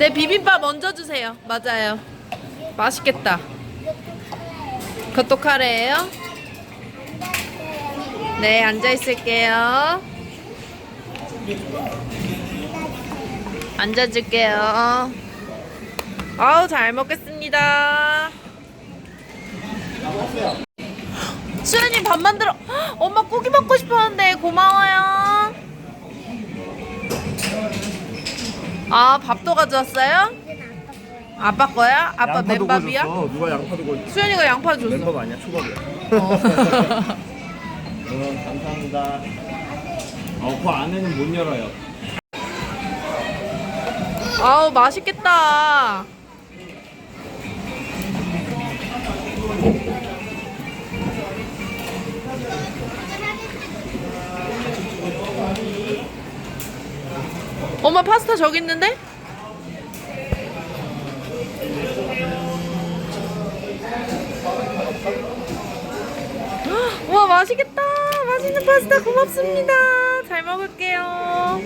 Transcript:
네, 비빔밥 먼저 주세요. 맞아요. 맛있겠다. 그것도 카레예요? 네, 앉아 있을게요. 앉아 줄게요. 아우, 잘 먹겠습니다. 수연이 밥 만들어. 헉, 엄마 고기 아, 밥도 가져왔어요? 아빠 거야? 아빠 양파도 맨밥이야? 구워줬어. 누가 양파 두고 수연이가 양파 줬어. 맨밥 아니야 초밥이야. 어. 응, 감사합니다. 어, 그 안에는 못 열어요. 아우 맛있겠다. 엄마 파스타 저기 있는데? 헉, 와 맛있겠다. 맛있는 파스타 고맙습니다. 잘 먹을게요.